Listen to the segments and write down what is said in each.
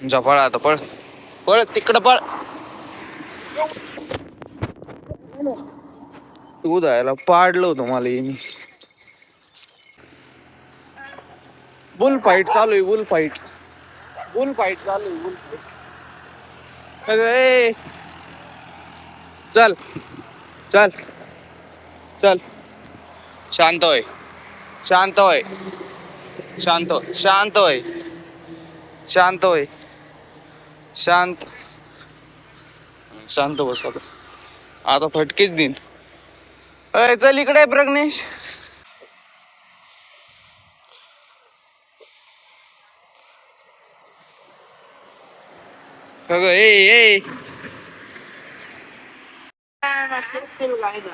जा पळ आता पळ. पळ तिकडं पळ. उदायला पाडलं होतं मला येणे बुल फाईट चालू आहे बुल फाईट बुल फाईट चालू आहे बुल फाईट अरे चल. चल. चल. शांत होय. शांत होय. शांत होय शांत होय. शांत होय. शांत. शांत बस आता. आता फटकेच देईन. अय चल इकडे ए ए.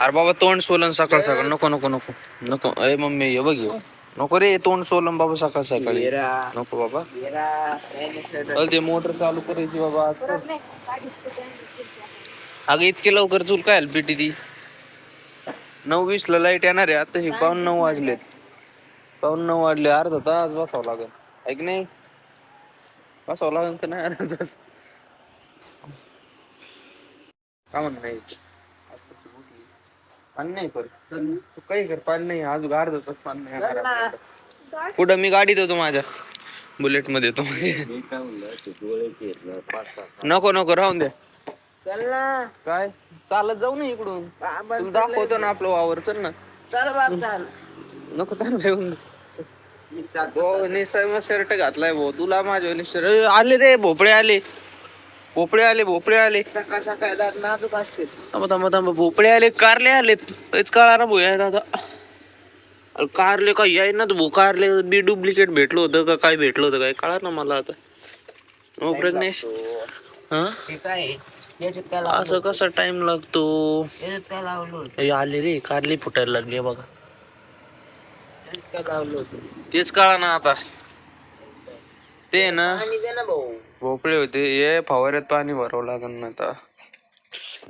अरे बाबा तोंड सोलन सकाळ सकाळ. नको नको नको नको. अय मम्मी हे बघ. नको रे तोंड सोलन बाबा सकाळ सकाळी. नको बाबा. अरे ते मोटर चालू करायची बाबा अगं इतके लवकर चूल काय पेटी ती? नऊ वीस ला लाइट येणार आहे आताशी पाऊन नऊ वाजलेत. पाऊन नऊ वाजले अर्धा तास बसावं लागेल. ऐक नाही. बसावं लागेल का नाही अर्धा तास? का म्हणत नाही. पाणी नाही पर तू काही कर पाणी नाही अजून अर्धा तास पाणी नाही येणार आपल्याकडं. पुढं मी गाडी देतो माझ्या बुलेटमध्ये येतो नको नको राहून द्या चल ना. काय? चालत जाऊ ना इकडून. बाबा तुला दाखवतो ना आपलं वावर चल ना. चल बाप चाल. नको त्यांना येऊन मी चालतो हो निसर्ग शर्ट घातलाय भाऊ. तुला माझ्या आले रे भोपळे आले. भोपळे आले भोपळे आले. सकाळ सकाळ दात नाजूक असते थांबा थांबा थांबा. भोपळे आले कारले आले तेच कळा ना भोया दादा कारले काय? याय ना भाऊ कारले बी डुप्लिकेट भेटलं होतं का? काय भेटलं होतं काय? कळा ना मला आता. हो? प्रज्ञेश हा काय असं कसा टाइम लागतो? काय हे आले रे. कारले फुटायला लागले बघा. काय तेच कळा ना आता. ते ना भाऊ. भोपळे होते. हे फवाऱ्यात पाणी भरावं लागेल ना आता.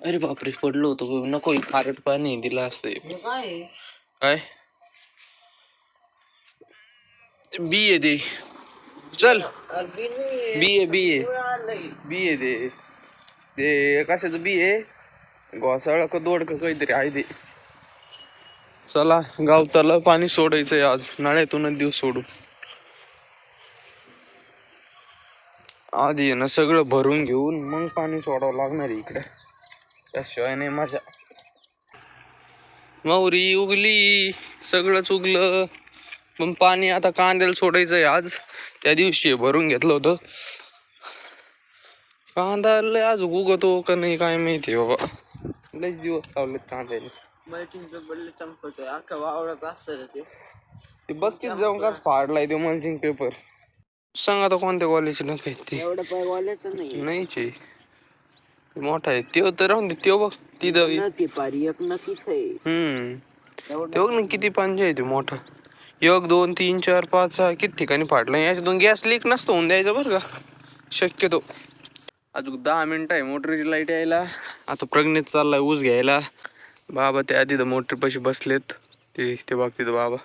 अरे बापरे पडलो होतो नको खारट पाणी दिलं असतं काय बी आहे ते. चल. बी नाही बी आहे बी आहे. बी आहे ते. ते कशाचं बी आहे? घोसाळ का दोड का काहीतरी आहे ते. चला गावताला पाणी सोडायचंय आज. नाळ्यातूनच दिवस सोडून. आधी आहे ना सगळं भरून घेऊन मग पाणी सोडावं लागणार आहे इकडे. त्याशिवाय नाही माझ्या मौरी उगली सगळंच उगलं. मग पाणी आता कांद्याला सोडायचंय आज. त्या दिवशी भरून घेतलं होतं. कांदा लय आज उगतो का नाही काय माहिती बाबा. लयच दिवस लावलेत कांद्याने मल्चिंग पेपरला चमकतोय. अख्खा वावरात असतं ते. ते बघतीच जाऊन काच फाडलाय ते मल्चिंग पेपर सांग आता कोणत्या कॉलेजला काय ते. एवढं नाही. नाहीच आहे ते मोठा आहे. त्यो तर राहून दे. त्यो बघ ती दवी नक्की पारी एक नक्कीच आहे हम्म. ते बघ ना किती पांजे आहे ते मोठा. एक दोन तीन चार पाच सहा किती ठिकाणी फाटला. याच्या दोन गॅस लीक नसतो होऊन द्यायचं बरं का. शक्यतो. अजून दहा मिनिटं आहे. मोटरची लाइट यायला. आता प्रज्ञेत चाललाय ऊस घ्यायला. बाबा ते आधी तर मोटर पाशी बसलेत. ते ते बघ तिथं बाबा.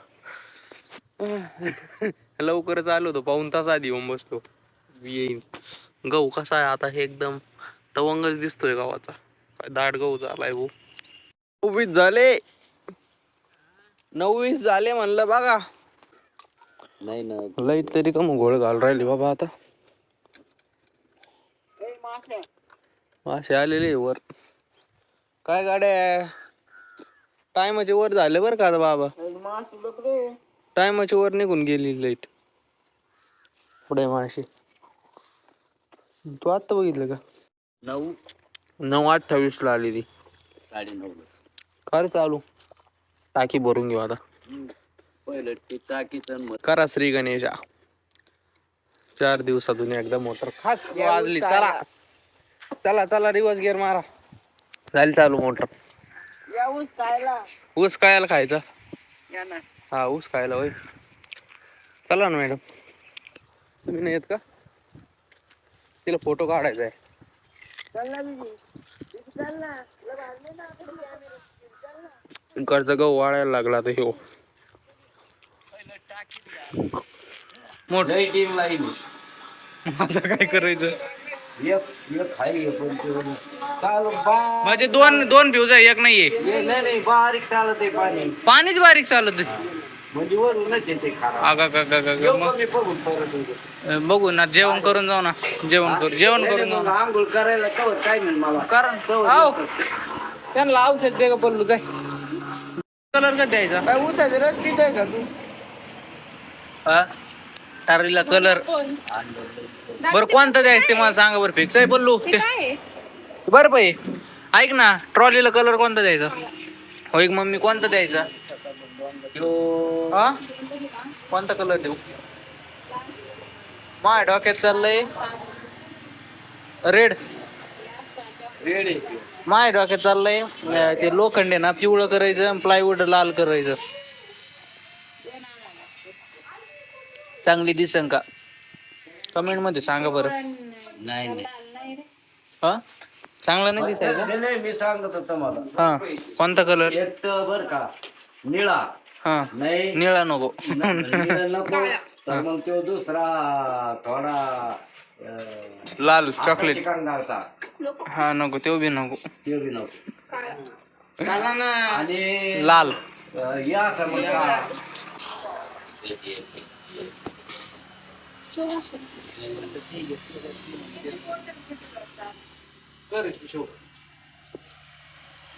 लवकरच आलो होतो पाऊन तास आधी येऊन बसलो. येईन. गहू कसा आहे आता हे एकदम तवंगच दिसतोय गावाचा काय दाट गहू झालाय भाऊ. नऊवीस झाले. नऊवीस झाले म्हणलं बघा. नाही ना लाइट तरी का मग घोळ घाल राहिली बाबा आता. मासे. आलेले वर. काय गाड्या टायमाचे वर झाले बरं का आता बाबा. टायमाच्या वर निघून गेली लाइट. पुढे माशी तू आत्ता बघितलं का? नऊ. नऊ अठ्ठावीस ला आली ती. साडे नऊ काय चालू. टाकी भरून घेऊ आता. पहिलं ते टाकीचं मग. करा श्री गणेशा. चार दिवसातून एकदा मोटर खास वाजली. चला. चला चला रिवर्स गिअर मारा. झाली चालू मोटर. या ऊस खायला ऊस कायला खायचा? या ना. हा ऊस खायला होय. चला ना मॅडम. तुम्ही नाही येत का? तिला फोटो काढायचा आहे. चल ना दीदी दीदी चल ना. तुला बांधले ना आपण camera. चल ना. इकडचा गहू वाळायला लागला आता ह्यो. मोठ टीम लाईन आता काय करायचं? एक एक खाली पण ते चालू बा म्हणजे दोन दोन फ्यूज आहे एक नाहीये. हे नाही नाही बारीक चालत आहे पाणी. पाणीच बारीक चालत म्हणजे वरूनच येते खरा. आगा का का का का. मग? मी बघून परत येतो. बघू ना जेवण करून जाऊ ना. जेवण करू जेवण नाही, करून नाही, जाऊ मग आंघोळ करायला काय नाही मला? कारण हाव. त्यांना औषध दे का पडलू जाय. कलर का द्यायचा? काय ऊसाचा रस पितोय का तू? हा? टारीला कलर. बरं कोणतं द्यायचं ते मला सांगा बरं फिक्स आहे बोललो ते बरं बाई ऐक ना ट्रॉलीला कलर कोणता द्यायचा? हो एक मम्मी कोणता द्यायचा? हा? कोणता कलर देऊ? माय डोक्यात चाललंय. रेड रेड आहे. माय डोक्यात चाललंय. ते लोखंड आहे ना पिवळं करायचं प्लायवूड लाल करायचं. चांगली दिसन का? कमेंटमध्ये सांगा बरं. नाही नाही. हा? चांगला नाही दिसायचा? नाही, नाही मी सांगत होतो मला हा. कोणता कलर एक तर बर का निळा. हा. नाही. निळा नको. निळा नको. तर मग तो दुसरा थोडा अं, लाल चॉकलेट. रंगाचा हा नको. ते बी नको. ते बी नको. चला ना. आणि लाल. अं, या असं मग का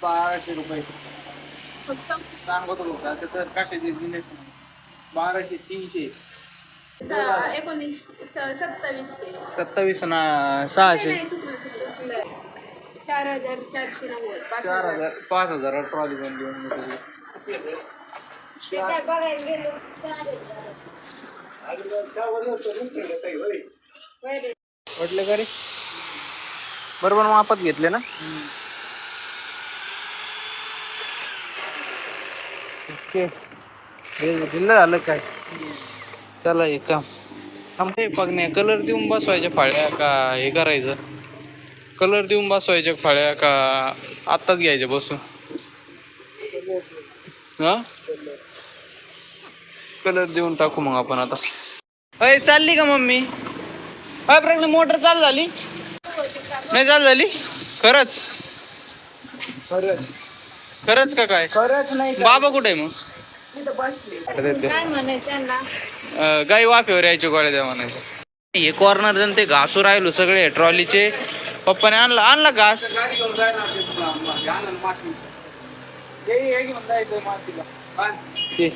बाराशे रुपये. सांगतो का? तर कशाचे दिले बाराशे तीनशे. एकोणीस सत्तावीसशे. सत्तावीस ना सहाशे. नाही, चुकलं, चुकलं, चुकलं. चार हजार चारशे नव्वद पाच चार हजार. हजार पाच हजार ट्रॉली पण देऊन मी. ते काय बघायला गेलो. वाटले का रे? बरोबर मापात घेतले ना? ओके. झालं काय? चला एक काम. थांबते पगण्या कलर देऊन बसवायच्या फाळ्या का हे करायचं? कलर देऊन बसवायच्या फाळ्या का आत्ताच घ्यायच्या बसून? हा? कलर देऊन टाकू मग आपण आता. अय चालली का मम्मी? काय प्रश्न मोटर चालू झाली? नाही चालू झाली? खरंच? खरंच का काय? खरंच नाही बाबा कुठे आहे मग? तिथं बसले. अरे ते- काय म्हणायचं त्यांना? अं, गाई वाफेवर यायचे गोळ्या द्या म्हणायचं. हे कॉर्नर जण ते घासू राहिलो सगळे ट्रॉलीचे. पप्पाने आणला आणला घास. ते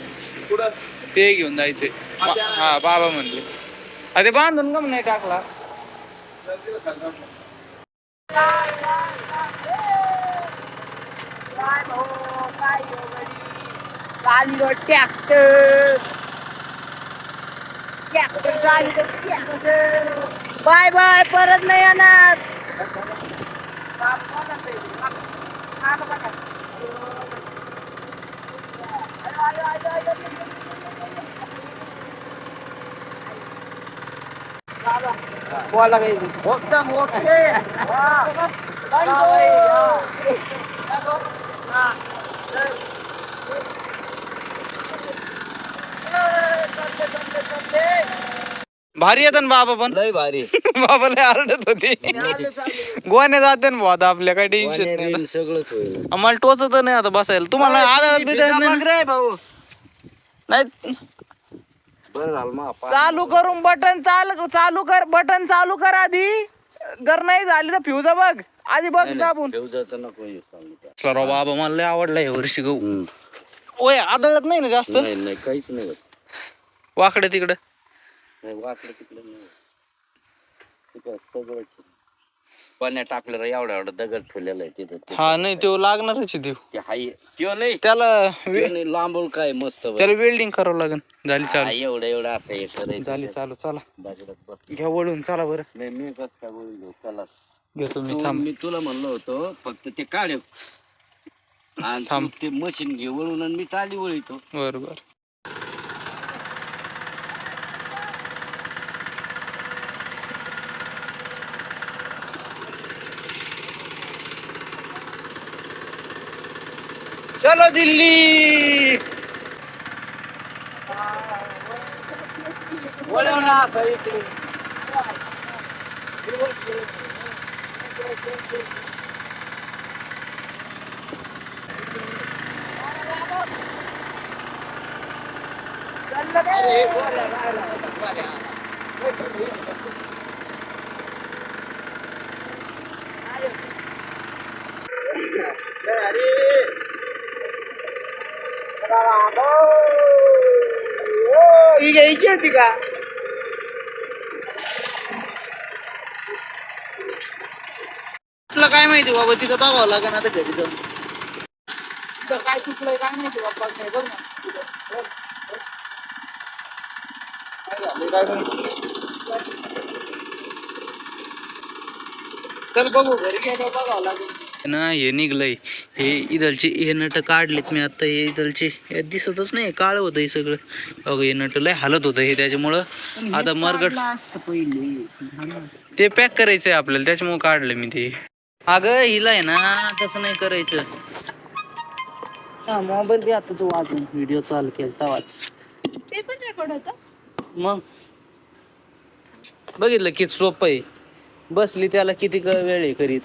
ते घेऊन जायचे हा बाबा म्हणले. ते बांधून का नाही टाकला चाली ट्रॅक्टर ट्रॅक्टर चाली ट्रॅक्टर बाय बाय परत नाही येणार. बोला काही एकदम ओके भारी येतात ना बाबा पण. लय भारी. बाबा लय आरडत होते. गोवाने जाते ना भाऊ आपल्या काही टेन्शन नाही. वाण्याबिन सगळंच होईल. आम्हाला टोचत नाही आता बसायला. तुम्हाला आदळत बी द्यायचं नाही ना? भाऊ. नाही. बरं झालं मग आपण चालू करून बटन चालू चालू कर बटन चालू कर आधी. जर नाही झाली तर फ्यूज बघ. आधी बघ दाबून ठेवजाचं नको हे सांगू त्या. चला राव बाबा मला लय आवडला हे वर्षी गहू हम्म. ओय आदळत नाही ना जास्त नाही नाही काहीच नाही होत. वाकडे तिकडे नाही वाकडं तिकडे नाही होत. तिकडं सगळंच आहे. पाण्यात टाकलं रे एवढा एवढा दगड ठेवलेला आहे तिथं ते- हा नाही तो लागणारच आहे त्यो ते हाय त्यो नाही त्याला त्यो वे- नाही लांबून काय मस्त बरं. त्याला वेल्डिंग करावं लागेल झाली हा, चालू एवढं एवढं असं हे करायचं झाली चालू चला दगडात बस. घ्या वळून चला बरं नाही मी कसं काय बोललो चला घेतो मी तू- थांब. मी तुला म्हणलो होतो फक्त ते काढ. आणि थांब. तू ते मशीन घे वळून आणि मी टाली वळीतो. बर बर. चलो दिल्ली! वळव ना असं इकडे ही घ्यायची होती तुला काय माहिती बाबा तिथं बघावं लागेल आता घरी जाऊन. तिथं काय चुकलंय काय माहिती बाबा नाही बघ ना. तिथं. काय झालंय काय माहिती चल बघू. घरी गेलो बघावं लागेल. ना हे निघलंय. हे इदलचे हे नट काढलेत मी आता हे इदलचे. हे दिसतच नाही काळ होतं हे सगळं. बघ हे नट लय हालत होतं हे त्याच्यामुळं. आता मरगट ते पॅक करायचंय आपल्याला त्याच्यामुळे काढलं मी ते. अगं हिला आहे ना तसं नाही करायचं. हा मोबाईल बी आता तू वाजून व्हिडिओ चालू केला तवाच. ते पण रेकॉर्ड होतं? मग? बघितलं किती सोपं आहे. बसली त्याला किती क- वेळ आहे करीत.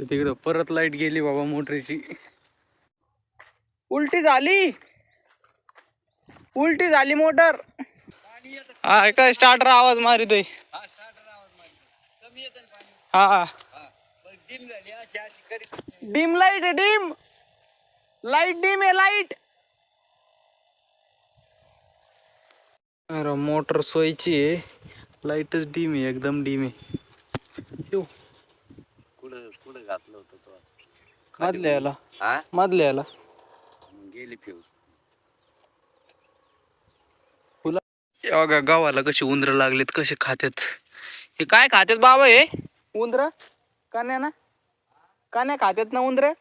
तिकडं परत लाइट गेली बाबा मोटरीची. उलटी झाली. उलटी झाली मोटर. हा काय स्टार्टर आवाज मारित हा. डिम लाइट आहे डिम. लाइट डिम आहे लाइट. अरे मोटर सोयची आहे. लाईटच डीम आहे एकदम डीम आहे. कुठं कुठं घातलं होतं तो? मधल्या याला. हा? मधल्या याला. गेली फ्यूज बघा गावाला कशी उंदर लागलेत कसे खात्यात. हे काय खात्यात बाबा हे? उंदर? कान्या ना? कान्या खात्यात ना उंदर?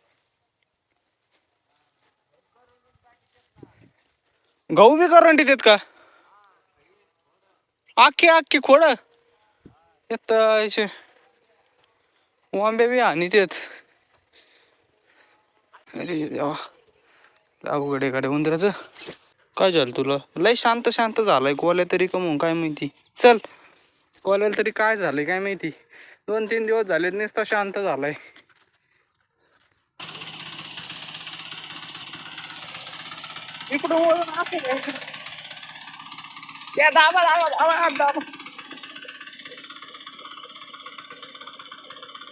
गहू बी करंटी देत का? आखी आखी खोड? येत वांबे बी आणि तेत अरे देवा. आहे गाड्या उंदराचं. काय झालं तुला? लय शांत शांत झालाय कोल्या तरी कमवून काय माहिती? चल. कोल्याला तरी काय झालंय काय माहिती दोन तीन दिवस झालेत नुसता शांत झालाय इकडं वळून असं काय? या दाबा दाबा दाबा दाबा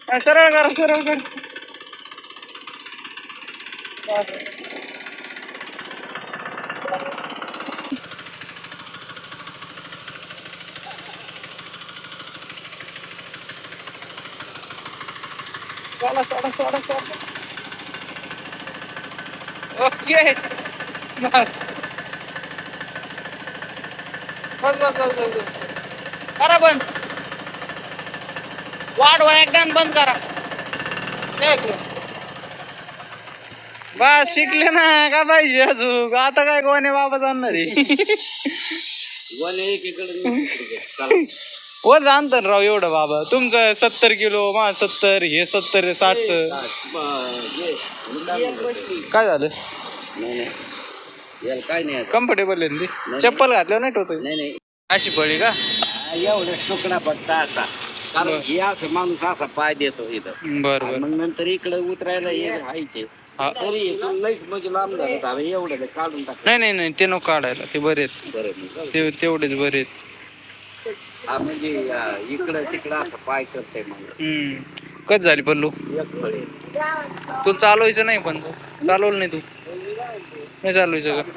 हा, सरळ कर सरळ कर बस. सोडा सोडा सोडा सोडा. ओके बस. बस बस बस बस बस. करा बंद. वाढवा एकदा बंद करा. एक. बस शिकले ना का पाहिजे अजून? आता काय गोने बाबा जाणार आहे? गोने एकीकडे हो जाणतं राव एवढं बाबा. तुमचं सत्तर किलो मा सत्तर हे सत्तर साठचं. काय झालं? नाही नाही याला काय नाही आता. कम्फर्टेबल आहे ना ते? चप्पल घातल्यावर नाही टोचायचं नाही नाही अशी पडली का? हा, एवढा तुकडा फक्त असा कारण हे असं माणूस असा पाय देतो इथं. बर बर. मग नंतर इकडे उतरायला हे राहायचे. हा. तरी इथून लईच म्हणजे लांब झालं आता एवढं ते काढून टाक. नाही नाही नाही ते नको काढायला. ते बरे आहेत. बरं मग जाऊ. ते तेवढेच बरे आहेत. हा म्हणजे इकडं तिकडं असं पाय करते मग हम्म. कच झाली पल्लू? एक फळे. तू चालवायचं नाही पण तू. चालवलं नाही तू. नाही चालवायचं का?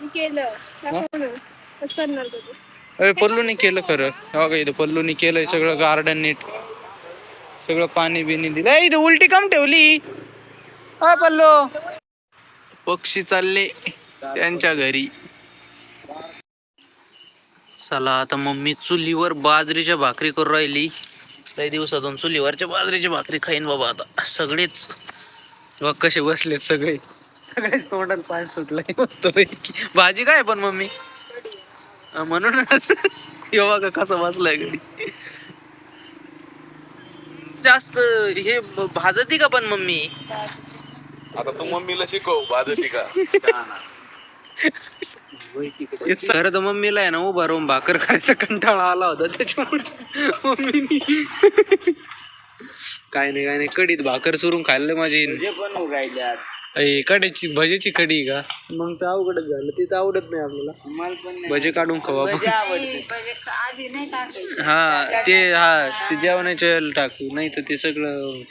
मी केलं. दाखव ना. कसं करणार का तू? अरे पल्लूनी केलं खरं. हे बघा इथं पल्लूनी केलंय सगळं गार्डन नीट. सगळं पाणी बिनी दिलं. ए, इथं उलटी कम ठेवली. अ पल्लू. पक्षी चालले त्यांच्या घरी. चला आता मम्मी चुलीवर बाजरीच्या भाकरी करू राहिली. काही दिवसातून चुलीवरच्या बाजरीच्या भाकरी खाईन बाबा आता. सगळेच. बघ कसे बसलेत सगळे. सगळेच तोंडात पाय सुटलाय. मस्त पैकी भाजी काय पण मम्मी? म्हणूनच. हे बघा कसं बसलाय गडी जास्त हे भाजती का पण मम्मी? आता तू मम्मीला शिकव भाजती का? खरं तर मम्मीला आहे ना उभा राहून भाकर खायचा कंटाळा आला होता त्याच्यामुळे मम्मीनी काय नाही काय नाही कडीत भाकर चुरून खाल्लं माझी पण कड्याची भजेची कडी का? मग तर अवघडच झालं ते तर आवडत नाही आपल्याला मला पण नाही भजे काढून टाकायचं. हा ते हा ते जेवणाच्या वेळेला टाकू नाही तर ते सगळं